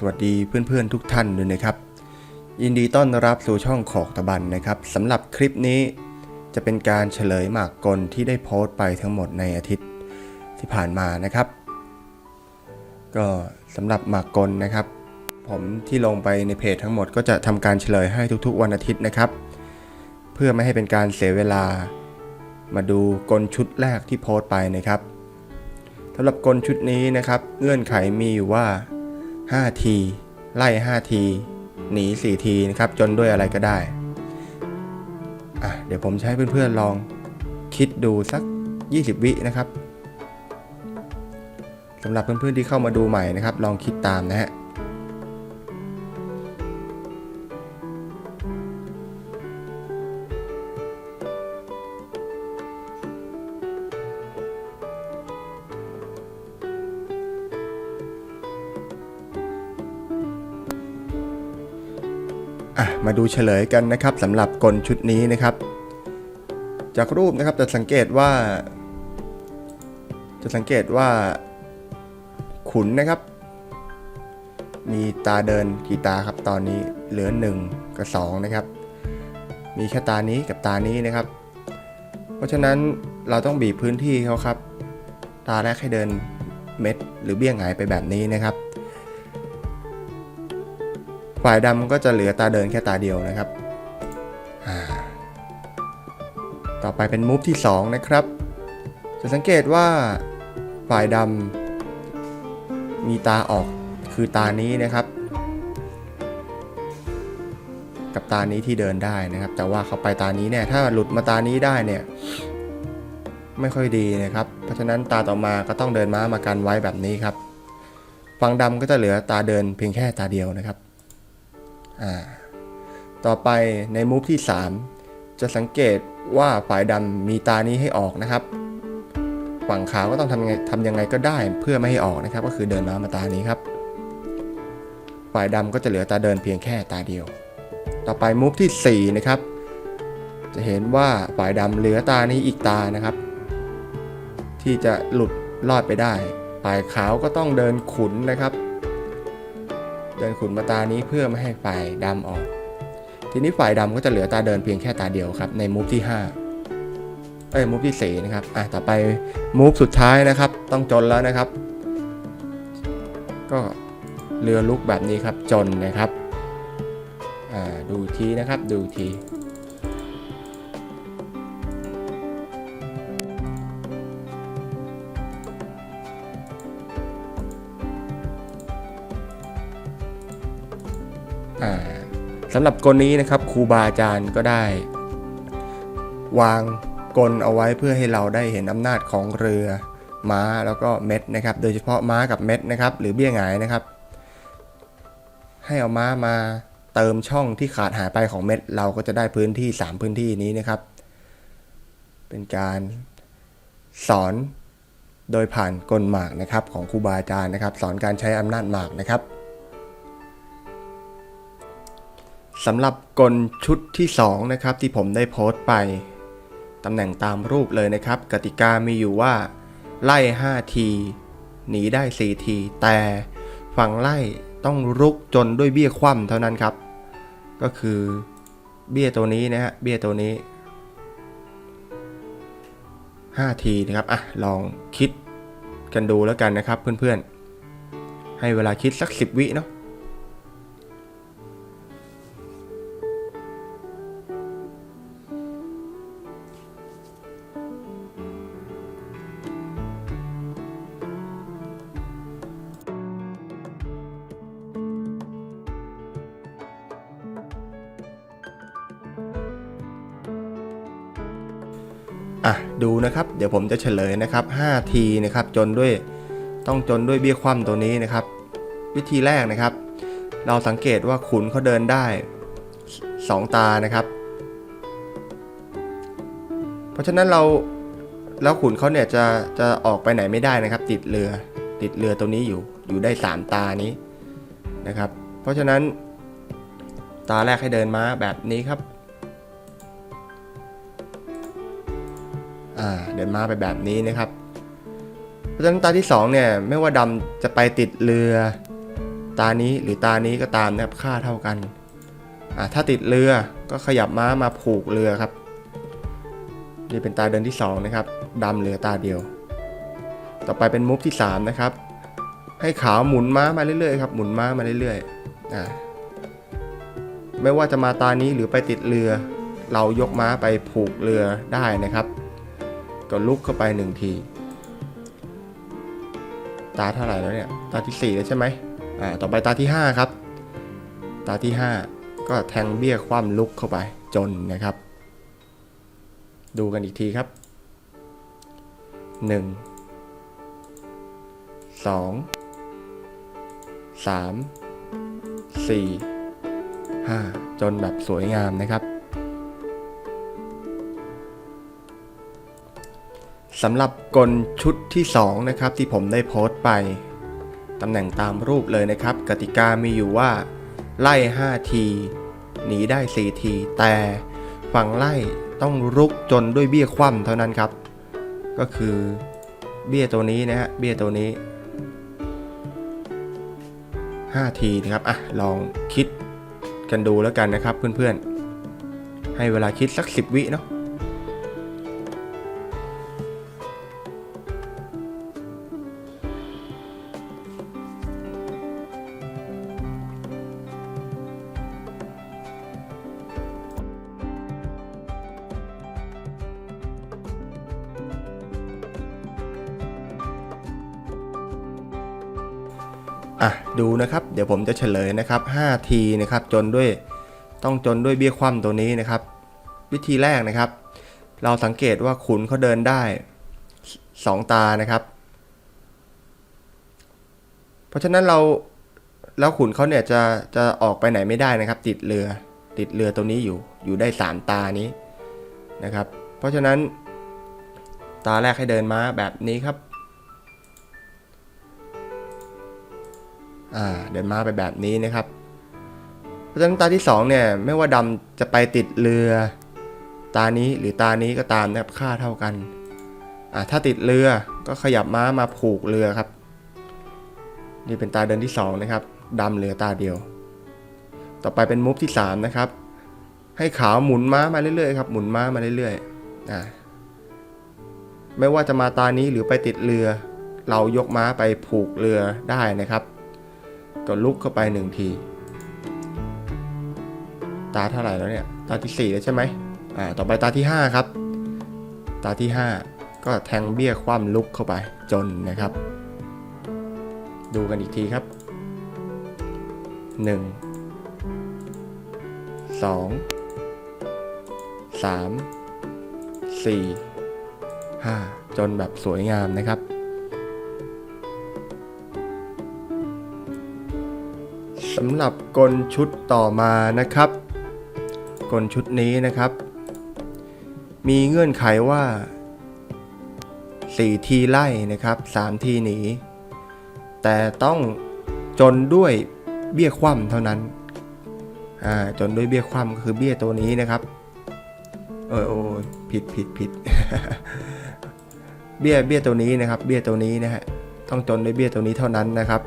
สวัสดีเพื่อนๆทุกท่านด้วยนะครับ ยินดีต้อนรับสู่ช่องขอกตะบันนะครับสำหรับคลิปนี้จะเป็นการเฉลยหมากกลที่ได้โพสต์ไปทั้งหมดในอาทิตย์ที่ผ่านมานะครับ ก็สำหรับหมากกลนะครับ ผมที่ลงไปในเพจทั้งหมดก็จะทำการเฉลยให้ทุกๆ วันอาทิตย์นะครับ เพื่อไม่ให้เป็นการเสียเวลา มาดูกลชุดแรกที่โพสต์ไปนะครับสำหรับกลชุดนี้นะครับ เงื่อนไขมีอยู่ว่า 5 ที ไล่ 5 ที หนี 4 ทีนะครับ จนด้วยอะไรก็ได้อะเดี๋ยวผมจะใช้เพื่อนๆลองคิดดูสัก 20 วินะครับสำหรับเพื่อนๆที่เข้ามาดูใหม่นะครับ ลองคิดตามนะฮะ อะมาดูเฉลยกันนะครับสำหรับกลชุดนี้นะครับ จากรูปนะครับจะสังเกตว่า จะสังเกตว่า ขุนนะครับ มีตาเดินกี่ตาครับตอนนี้เหลือ 1 กับ 2 นะครับ มีแค่ตานี้กับตานี้นะครับ เพราะฉะนั้นเราต้องบีบพื้นที่เขาครับ ตาแรกให้เดินเม็ดหรือเบี้ยงหงายไปแบบนี้นะครับ ฝ่ายดำก็จะเหลือตาเดินแค่ตาเดียวนะครับ ต่อไปเป็นมูฟที่ 2 นะครับ จะสังเกตว่าฝ่ายดำมีตาออกคือตานี้นะครับ กับตานี้ที่เดินได้นะครับ แต่ว่าเขาไปตานี้เนี่ยถ้าหลุดมาตานี้ได้เนี่ยไม่ค่อยดีนะครับ เพราะฉะนั้นตาต่อมาก็ต้องเดินม้ามากันไว้แบบนี้ครับ ฝั่งดำก็จะเหลือตาเดินเพียงแค่ตาเดียวนะครับ ต่อไปในมูฟที่ 3 จะสังเกตว่าฝ่ายดำมีตานี้ให้ออกนะครับ ฝั่งขาวก็ต้องทำยังไงทำยังไงก็ได้เพื่อไม่ให้ออกนะครับ ก็คือเดินมามาตานี้ครับ ฝ่ายดำก็จะเหลือตาเดินเพียงแค่ตาเดียว ต่อไปมูฟที่4นะครับ จะเห็นว่าฝ่ายดำเหลือตานี้อีกตานะครับ ที่จะหลุดรอดไปได้ ฝ่ายขาวก็ต้องเดินขุนนะครับ เดินขุนมาตานี้เพื่อไม่ให้ฝ่ายดำออก ทีนี้ฝ่ายดำก็จะเหลือตาเดินเพียงแค่ตาเดียวครับในมูฟที่ 5 เอ้ยมูฟที่ 4 นะครับ อะ ต่อไปมูฟสุดท้ายนะครับ ต้องจนแล้วนะครับ ก็เรือลุกแบบนี้ครับจนนะครับ อ่า ดูทีนะครับ ดูที สำหรับกลนี้นะครับครูบาอาจารย์ก็ได้ วางกลเอาไว้เพื่อให้เราได้เห็นอำนาจของเรือม้าแล้วก็เม็ดนะครับ โดยเฉพาะม้ากับเม็ดนะครับ หรือเบี้ยหงายนะครับ ให้เอาม้ามาเติมช่องที่ขาดหายไปของเม็ด เราก็จะได้พื้นที่ 3 พื้นที่นี้นะครับ เป็นการสอนโดยผ่านกลหมากนะครับของครูบาอาจารย์นะครับ สอนการใช้อำนาจหมากนะครับ สำหรับกลชุดที่ 2 นะครับ ที่ผมได้โพสต์ไปตำแหน่งตามรูปเลยนะครับ กติกามีอยู่ว่า ไล่ 5 ที หนีได้ 4 ที แต่ฝั่งไล่ต้องรุกจนด้วยเบี้ยคว่ำเท่านั้นครับ ก็คือเบี้ยตัวนี้นะฮะเบี้ยตัวนี้ 5 ทีนะครับอะลองคิดกันดูแล้วกันนะครับเพื่อนๆ ให้เวลาคิดสัก 10 วิเนาะ อะดูนะครับเดี๋ยวผมจะเฉลยนะครับ 5 ทีนะครับจนด้วยต้องจนด้วยเบี้ยคว่ำตัวนี้นะครับ วิธีแรกนะครับ เราสังเกตว่าขุนเขาเดินได้ 2 ตานะครับ เพราะฉะนั้นเราแล้วขุนเขาเนี่ยจะจะออกไปไหนไม่ได้นะครับ ติดเรือ ติดเรือตัวนี้อยู่อยู่ได้ 3 ตานี้นะครับ เพราะฉะนั้นตาแรกให้เดินมาแบบนี้ครับ เดินมาไปแบบนี้นะครับเพราะฉะนั้นตาที่2เนี่ยไม่ว่าดำจะไปติดเรือ ตานี้หรือตานี้ก็ตามนะครับค่าเท่ากันอ่าถ้าติดเรือก็ขยับม้ามาผูกเรือครับนี่เป็นตาเดินที่2นะครับดำเหลือตาเดียว ต่อไปเป็นมุฟที่3นะครับให้ขาวหมุนม้ามาเรื่อยๆครับหมุนม้ามาเรื่อยๆอ่าไม่ว่าจะมาตานี้หรือไปติดเรือ เรายกม้าไปผูกเรือได้นะครับ ก็ลุกเข้าไปหนึ่งที ตาเท่าไหร่แล้วเนี่ย ตาที่ 4 แล้วใช่ไหมอ่าต่อไปตาที่ 5 ครับ ตาที่ 5 ก็แทงเบี้ยคว่ำลุกเข้าไปจนนะครับ ดูกันอีกทีครับ 1 2 3 4 5 จนแบบสวยงามนะครับ สำหรับกลชุดที่2นะครับที่ผมได้โพสต์ไปตำแหน่งตามรูปเลยนะครับ กติกามีอยู่ว่า ไล่ 5 ที หนีได้ 4 ที แต่ฝั่งไล่ต้องรุกจนด้วยเบี้ยคว่ำเท่านั้นครับ ก็คือเบี้ยตัวนี้นะฮะเบี้ยตัวนี้ 5 ทีนะครับอะลองคิดกันดูแล้วกันนะครับเพื่อนๆ ให้เวลาคิดสัก 10 วิเนาะ อะดูนะครับ เดี๋ยวผมจะเฉลยนะครับ 5 ทีนะครับจนด้วยต้องจนด้วยเบี้ยคว่ำตัวนี้นะครับ วิธีแรกนะครับ เราสังเกตว่าขุนเขาเดินได้ 2 ตานะครับ เพราะฉะนั้นเราแล้วขุนเขาเนี่ยจะจะออกไปไหนไม่ได้นะครับ ติดเรือติดเรือตัวนี้อยู่อยู่ได้ 3 ตานี้นะครับ เพราะฉะนั้นตาแรกให้เดินมาแบบนี้ครับ เดินมาไปแบบนี้นะครับ เพราะฉะนั้นตาที่2เนี่ยไม่ว่าดำจะไปติดเรือ ตานี้หรือตานี้ก็ตามนะครับค่าเท่ากันถ้าติดเรือก็ขยับม้ามาผูกเรือครับ นี่เป็นตาเดินที่2นะครับดำเหลือตาเดียว ต่อไปเป็นมุฟที่ 3 นะครับ ให้ขาวหมุนม้ามาเรื่อยๆครับหมุนม้ามาเรื่อยๆอ่าไม่ว่าจะมาตานี้หรือไปติดเรือ เรายกม้าไปผูกเรือได้นะครับ ก็ลุกเข้าไปหนึ่งที ตาเท่าไหร่แล้วเนี่ย ตาที่ 4 แล้วใช่ไหมอ่า ต่อไปตาที่ 5 ครับ ตาที่ 5 ก็แทงเบี้ยคว่ำลุกเข้าไปจนนะครับ ดูกันอีกทีครับ 1 2 3 4 5 จนแบบสวยงามนะครับ สำหรับกลชุดต่อมานะครับ กลชุดนี้นะครับ มีเงื่อนไขว่า 4 ทีไล่นะครับ 3 ทีหนี แต่ต้องจนด้วยเบี้ยคว่ำเท่านั้นจนด้วยเบี้ยคว่ำก็คือเบี้ยตัวนี้นะครับ เออโอ้ผิดผิดผิดเบี้ยเบี้ยตัวนี้นะครับ เบี้ยตัวนี้นะฮะต้องจนด้วยเบี้ยตัวนี้เท่านั้นนะครับ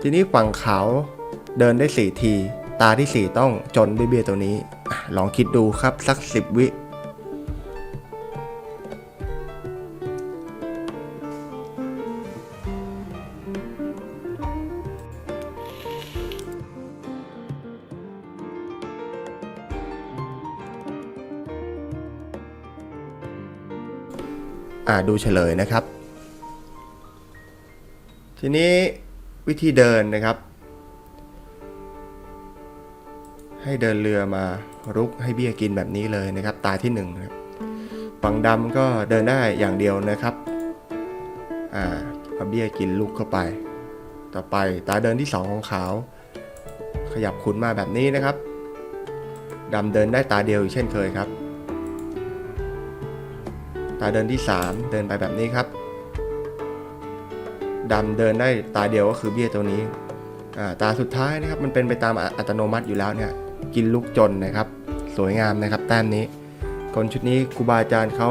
ทีนี้ฝั่งขาว เดินได้4ที ตาที่ 4 ต้องจนเบี้ยตัวนี้ ลองคิดดูครับสัก 10 วิอ่าดูเฉลยนะครับ ทีนี้วิธีเดินนะครับ ให้เดินเรือมารุกให้เบี้ยกินแบบนี้เลยนะครับ ตาที่หนึ่งฝั่งดำก็เดินได้อย่างเดียวนะครับอ่าเอาเบี้ยกินลุกเข้าไป ต่อไปตาเดินที่สองของขาว ขยับขุนมาแบบนี้นะครับดำเดินได้ตาเดียวอีกเช่นเคยครับ ตาเดินที่ 3 เดินไปแบบนี้ครับดำเดินได้ตาเดียวก็คือเบี้ยตัวนี้อ่าตาสุดท้ายนะครับมันเป็นไปตามอัตโนมัติอยู่แล้วเนี่ย กินลูกจนนะครับ สวยงามนะครับแต้มนี้คนชุดนี้ครูบาอาจารย์เขา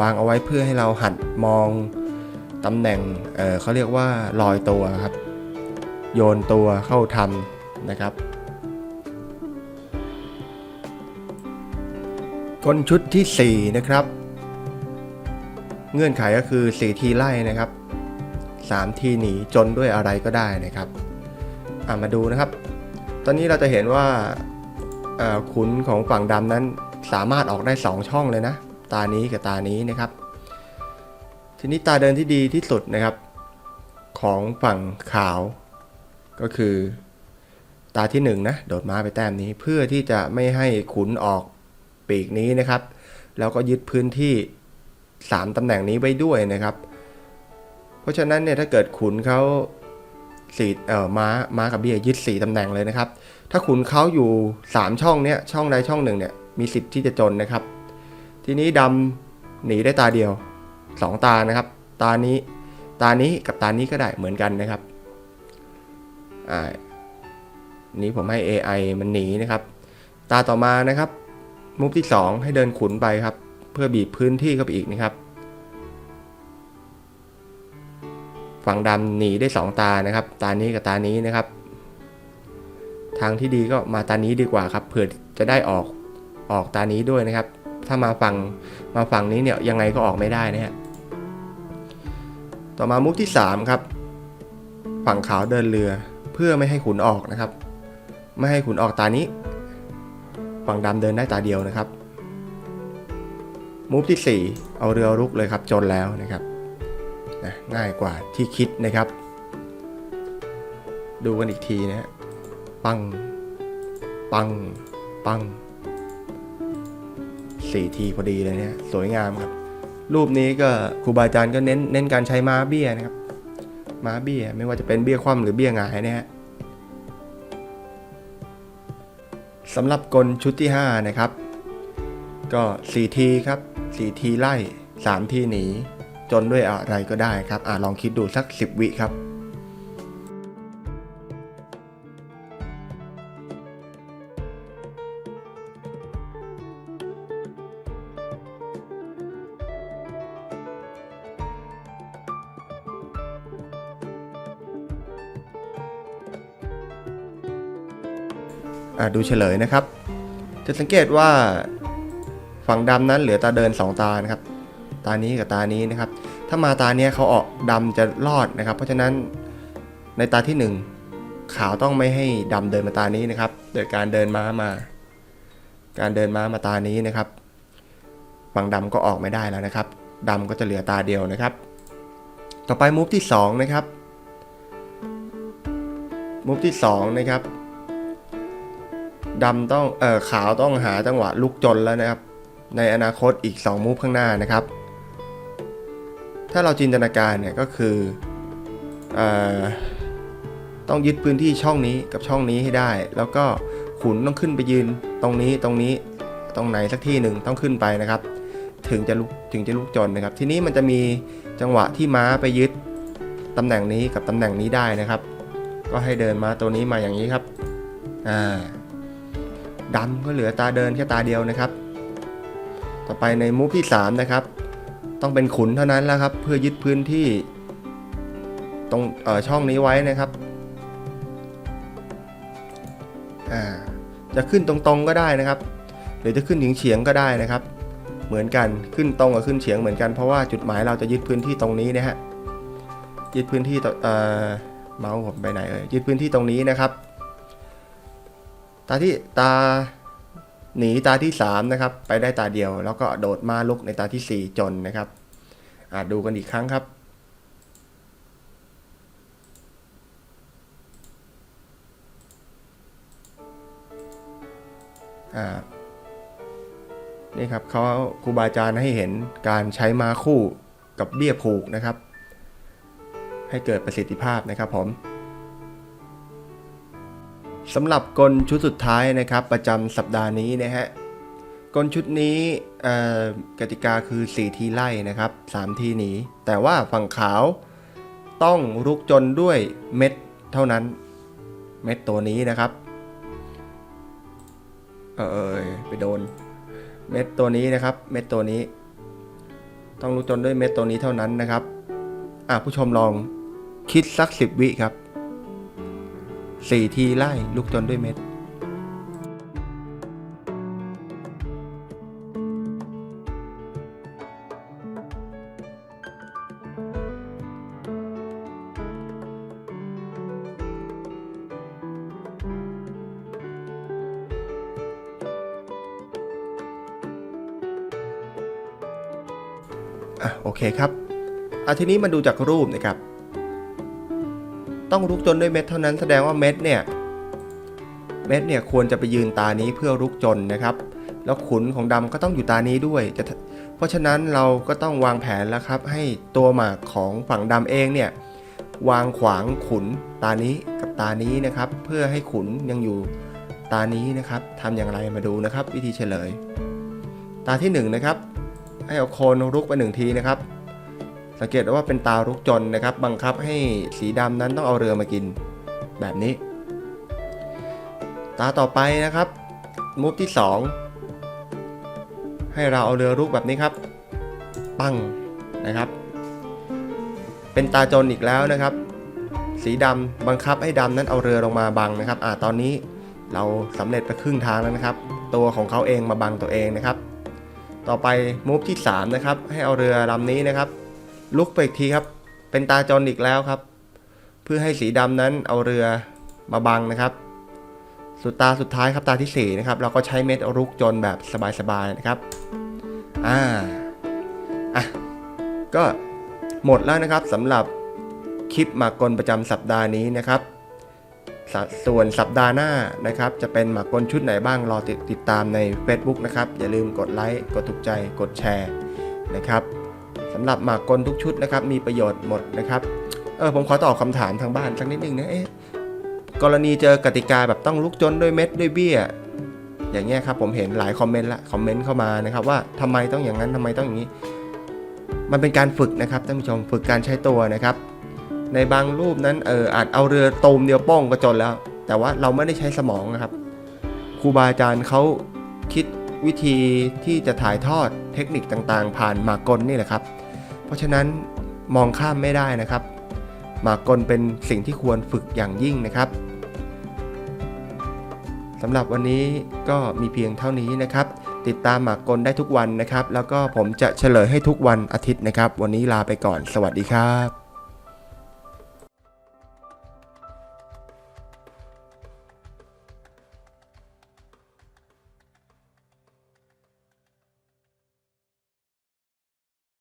วางเอาไว้เพื่อให้เราหัดมองตำแหน่งเเขาเรียกว่าลอยตัวครับ โยนตัวเข้าทำนะครับกลชุดที่ 4 นะครับ เงื่อนไขก็คือ 4 ทีไล่นะครับ 3 ทีหนีจนด้วยอะไรก็ได้นะครับ มาดูนะครับ ตอนนี้เราจะเห็นว่า ขุนของฝั่งดำนั้นสามารถออกได้ 2 ช่องเลยนะ ตานี้กับตานี้นะครับ ทีนี้ตาเดินที่ดีที่สุดนะครับ ของฝั่งขาวก็คือตาที่1นงนะโดดม้าไปแต้มนี้เพื่อที่จะไม่ให้ขุนออกปีกนี้นะครับ แล้วก็ยึดพื้นที่ 3ตำแหน่งนี้ไว้ด้วยนะครับ เพราะฉะนั้นเนี่ยถ้าเกิดขุนเขาสี่เอ่อม้าม้ากับเบี้ยยึด 4ตำแหน่งเลยนะครับ ถ้าขุนเขาอยู่ 3 ช่องเนี้ยช่องใดช่องหนึ่งเนี่ยมีสิทธิ์ที่จะจนนะครับ ทีนี้ดำหนีได้ตาเดียว 2 ตานะครับ ตานี้ตานี้กับตานี้ก็ได้เหมือนกันนะครับอ่านี้ผมให้ AI มันหนีนะครับ ตาต่อมานะครับ มุฟที่ 2 ให้เดินขุนไปครับ เพื่อบีบพื้นที่เข้าไปอีกนะครับ ฝั่งดำหนีได้ 2 ตานะครับ ตานี้กับตานี้นะครับ ทางที่ดีก็มาตานี้ดีกว่าครับเผื่อจะได้ออกออกตานี้ด้วยนะครับ ถ้ามาฝั่งมาฝั่งนี้เนี่ยยังไงก็ออกไม่ได้นะฮะต่อมามุกที่ 3 ครับ ฝั่งขาวเดินเรือเพื่อไม่ให้ขุนออกนะครับ ไม่ให้ขุนออกตานี้ ฝั่งดำเดินได้ตาเดียวนะครับมุกที่ 4 เอาเรือรุกเลยครับจนแล้วนะครับนะง่ายกว่าที่คิดนะครับ ดูกันอีกทีนะฮะ ปัง ปัง ปังสี่ทีพอดีเลยเนี่ยสวยงามครับ รูปนี้ก็ครูบาอาจารย์ก็เน้นเน้นการใช้ม้าเบี้ยนะครับ ม้าเบี้ยไม่ว่าจะเป็นเบี้ยคว่ำหรือเบี้ยหงายเนี่ยฮะสำหรับกลชุดที่ 5 นะครับ ก็4ทีครับ4ทีไล่3ทีหนี จนด้วยอะไรก็ได้ครับอ่าลองคิดดูสัก 10 วิครับ ดูเฉลยนะครับ จะสังเกตว่าฝั่งดำนั้นเหลือตาเดิน 2 ตานะครับ ตานี้กับตานี้นะครับ ถ้ามาตาเนี้ยเขาออกดำจะรอดนะครับ เพราะฉะนั้นในตาที่ 1 ขาวต้องไม่ให้ดำเดินมาตานี้นะครับ โดยการเดินม้ามา การเดินม้ามาตานี้นะครับฝั่งดำก็ออกไม่ได้แล้วนะครับดำก็จะเหลือตาเดียวนะครับ ต่อไปมูฟที่2นะครับมูฟที่2นะครับ ดำต้องเอ่อขาวต้องหาจังหวะลุกจนแล้วนะครับ ในอนาคตอีก 2 มูฟข้างหน้านะครับ ถ้าเราจินตนาการเนี่ยก็คือเอ่อต้องยึดพื้นที่ช่องนี้กับช่องนี้ให้ได้ แล้วก็ขุนต้องขึ้นไปยืนตรงนี้ตรงนี้ตรงไหนสักที่หนึ่งต้องขึ้นไปนะครับ ถึงจะลุกถึงจะลุกจนนะครับ ทีนี้มันจะมีจังหวะที่ม้าไปยึดตำแหน่งนี้กับตำแหน่งนี้ได้นะครับ ก็ให้เดินมาตัวนี้มาอย่างนี้ครับอ่า ดำก็เหลือตาเดินแค่ตาเดียวนะครับ ต่อไปในมูฟที่ 3 นะครับ ต้องเป็นขุนเท่านั้นแล้วครับ เพื่อยึดพื้นที่ตรงช่องนี้ไว้นะครับจะขึ้นตรงๆก็ได้นะครับ หรือจะขึ้นเฉียงๆก็ได้นะครับ เหมือนกันขึ้นตรงกับขึ้นเฉียงเหมือนกันเพราะว่าจุดหมายเราจะยึดพื้นที่ตรงนี้นะฮะยึดพื้นที่เอ่อเมาส์ผมไปไหนเอ่ยยึดพื้นที่ตรงนี้นะครับ ตาที่ตาหนีตาที่ 3 นะครับ ไปได้ตาเดียว แล้วก็โดดมาลุกในตาที่ 4 จนนะครับอาดูกันอีกครั้งครับ นี่ครับเขาครูบาอาจารย์ให้เห็นการใช้มาคู่กับเบี้ยผูกนะครับ ให้เกิดประสิทธิภาพนะครับผม สำหรับกลชุดสุดท้ายนะครับ ประจำสัปดาห์นี้นะฮะกลชุดนี้กติกาคือ 4 ทีไล่นะครับ 3 ทีหนีแต่ว่าฝั่งขาวต้องรุกจนด้วยเม็ดเท่านั้น เม็ดตัวนี้นะครับ เออเอยไปโดน เม็ดตัวนี้นะครับ เม็ดตัวนี้ ต้องรุกจนด้วยเม็ดตัวนี้เท่านั้นนะครับ อะผู้ชมลองคิดสัก 10 วิครับ 4ทีไล่ลูกจนด้วยเม็ดอะโอเคครับอะทีนี้มาดูจากรูปนะครับ ต้องลุกจนด้วยเม็ดเท่านั้นแสดงว่าเม็ดเนี่ยเม็ดเนี่ยควรจะไปยืนตานี้เพื่อลุกจนนะครับ แล้วขุนของดำก็ต้องอยู่ตานี้ด้วยจะเพราะฉะนั้นเราก็ต้องวางแผนแล้วครับ ให้ตัวหมากของฝั่งดำเองเนี่ยวางขวางขุนตานี้กับตานี้นะครับ เพื่อให้ขุนยังอยู่ตานี้นะครับทำอย่างไรมาดูนะครับ วิธีเฉลย ตาที่หนึ่งนะครับให้เอาโคนรุกไปหนึ่งทีนะครับ สังเกตว่าเป็นตารุกจนนะครับ บังคับให้สีดำนั้นต้องเอาเรือมากินแบบนี้ ตาต่อไปนะครับมูฟที่ 2 ให้เราเอาเรือรุกแบบนี้ครับ ปังนะครับ เป็นตาจนอีกแล้วนะครับ สีดำบังคับให้ดำนั้นเอาเรือลงมาบังนะครับอ่าตอนนี้เราสำเร็จไปครึ่งทางแล้วนะครับ ตัวของเขาเองมาบังตัวเองนะครับ ต่อไปมูฟที่ 3 นะครับ ให้เอาเรือลำนี้นะครับ ลุกไปอีกทีครับ เป็นตาจนอีกแล้วครับ เพื่อให้สีดำนั้นเอาเรือมาบังนะครับ สุดตาสุดท้ายครับตาที่4นะครับเราก็ใช้เม็ดรุกจนแบบสบายๆนะครับอ่าอะก็หมดแล้วนะครับสำหรับคลิปหมากกลประจำสัปดาห์นี้นะครับสส่วนสัปดาห์หน้านะครับ จะเป็นหมากกลชุดไหนบ้างรอติดติดตามใน Facebook นะครับ อย่าลืมกดไลค์กดถูกใจกดแชร์นะครับ สำหรับหมากกลทุกชุดนะครับมีประโยชน์หมดนะครับเออผมขอตอบคำถามทางบ้านสักนิดนึงนะเอ๊ะกรณีเจอกติกาแบบต้องลุกจนด้วยเม็ดด้วยเบี้ย อย่างเงี้ยครับผมเห็นหลายคอมเมนต์ละคอมเมนต์เข้ามานะครับว่าทำไมต้องอย่างนั้นทำไมต้องอย่างนี้ มันเป็นการฝึกนะครับท่านผู้ชมฝึกการใช้ตัวนะครับ ในบางรูปนั้นเอออาจเอาเรือตูมเดียวป้องก็จนแล้ว แต่ว่าเราไม่ได้ใช้สมองนะครับครูบาอาจารย์เขาคิดวิธีที่จะถ่ายทอดเทคนิคต่างๆ ผ่านหมากกลนี่แหละครับ เพราะฉะนั้นมองข้ามไม่ได้นะครับ หมากกลเป็นสิ่งที่ควรฝึกอย่างยิ่งนะครับสำหรับวันนี้ก็มีเพียงเท่านี้นะครับ ติดตามหมากกลได้ทุกวันนะครับ แล้วก็ผมจะเฉลยให้ทุกวันอาทิตย์นะครับ วันนี้ลาไปก่อน สวัสดีครับ